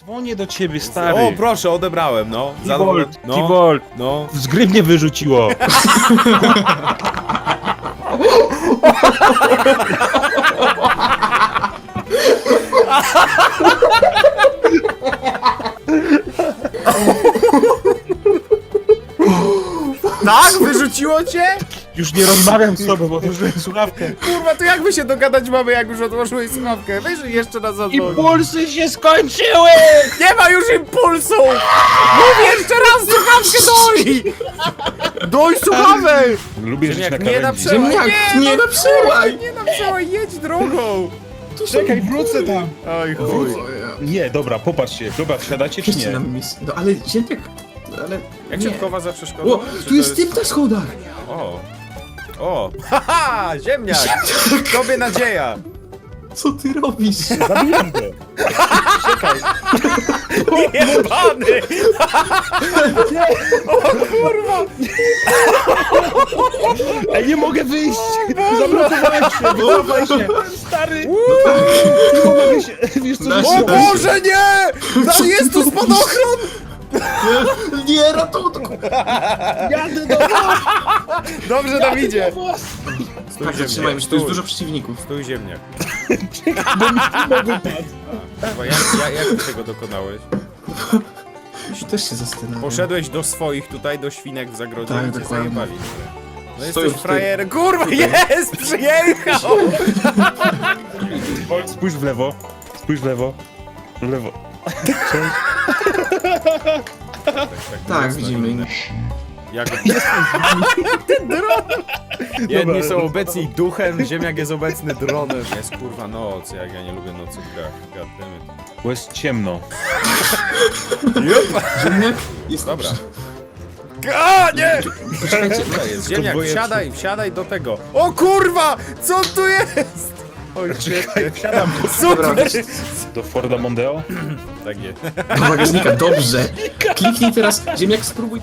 Dzwonię do ciebie, stary. O, proszę, odebrałem, no. T-Bolt, no, T-Bolt. no. Z gry mnie wyrzuciło. Tak? Wyrzuciło cię? Już nie rozmawiam z tobą, bo otworzyłem słuchawkę. Kurwa, to jak my się dogadać mamy, jak już odłożyłeś słuchawkę? Weź jeszcze raz I zadzwoń. pulsy się skończyły! Nie ma już impulsu! Mówię jeszcze raz, słuchawkę doj! Doj słuchawę! Lubię żyć na nie na krawędzi. przełaj, Ziemniak, nie, nie no, na przełaj! Nie na przełaj, jedź drogą! Czekaj, wrócę tam. Oj chuj. Nie, dobra, popatrzcie. Dobra, wsiadacie czy Wszyscy nie? na. No ale ziemniak... Ale... Jak nie. się wchowa za przeszkodą? O, Czy tu jest typ na schodach! O. O. Haha, ziemniak! Tobie nadzieja! Co ty robisz? Zabiłem go. Jebany! Ej, nie mogę wyjść! Zablokowałem się, wycofaj się! Stary! Nie mogę się... Wiesz co, że- O. Boże, nie! Tam jest tu spadochron! Nie, ratunku! Jadę do Dobrze nam idzie! was! Stój Tak, zatrzymajmy się, tu jest dużo przeciwników. Stój ziemniak. Kurwa, jak, jak, jak ty tego dokonałeś? Też się zastanawiam. Poszedłeś do swoich tutaj, do świnek w zagrodzie Tak, i cię dokładnie. zajebali. No jesteś w frajer. Kurwa, jest! Przyjechał! Spójrz w lewo. Spójrz w lewo. W lewo. Tak, widzimy. Jak... Ten dron! Jedni są obecni duchem, ziemniak jest obecny dronem. Jest kurwa noc, jak ja nie lubię nocy w grach. Goddammit. Bo jest ciemno. Jup. Ziemniak jest... Dobra. A, nie! Jest ziemniak, wsiadaj, wsiadaj do tego. O kurwa! Co tu jest? Oj, świetnie. Wsiadam Super! do Forda Mondeo. Tak jest. do bagażnika, dobrze. Kliknij teraz, ziemniak spróbuj.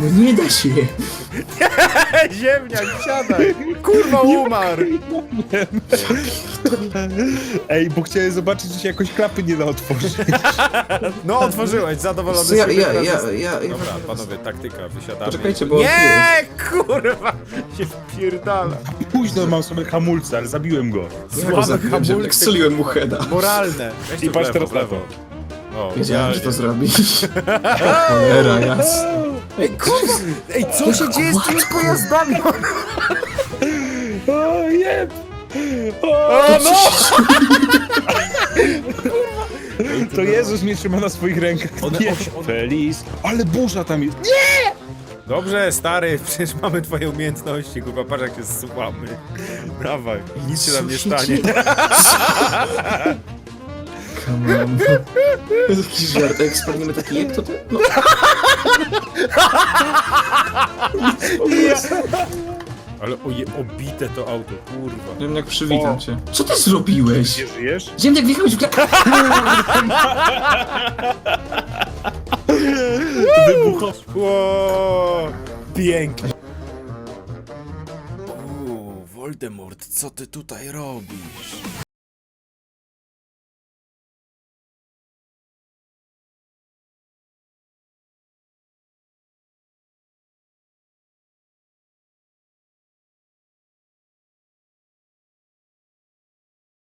No nie da się. Ziemniak, wsiadaj! Kurwa, umarł! Ej, bo chciałem zobaczyć, czy się jakoś klapy nie da otworzyć. No, otworzyłeś, zadowolony ja, siebie ja, teraz ja, jest- ja, ja... Dobra, panowie, taktyka, wysiadamy. Poczekajcie, bo Nie, kurwa! Się wpierdala. Późno mam sobie hamulce, ale zabiłem go. Ja go Słabe zabiłem, hamulce. ziemniak, strzeliłem mu heada. Moralne. Weź I tu w patrz lewo, teraz w na lewo. to. O, Wiedziałem, że to zrobisz. Cholera, jasne. Ej, kurwa! Ej, co się dzieje z tymi pojazdami? O, jeb! O, no! To Jezus mnie trzyma na swoich rękach. One- Nie. one- Feliz. Ale burza tam jest. Dobrze, stary, przecież mamy twoje umiejętności, kurwa, patrz jak się zsuwamy. Dawaj, nic się nam nie Co stanie. dzieje? Come on. To jest jakiś żart, jak spadniemy taki jak to ty? No. Ale oje, obite to auto, kurwa. Ziemniak, przywitam O. cię. Co ty zrobiłeś? Nie żyjesz? Ziemniak, wjechałeś w gra... Wybuchał. Ło, pięknie. Uuu, Voldemort, co ty tutaj robisz?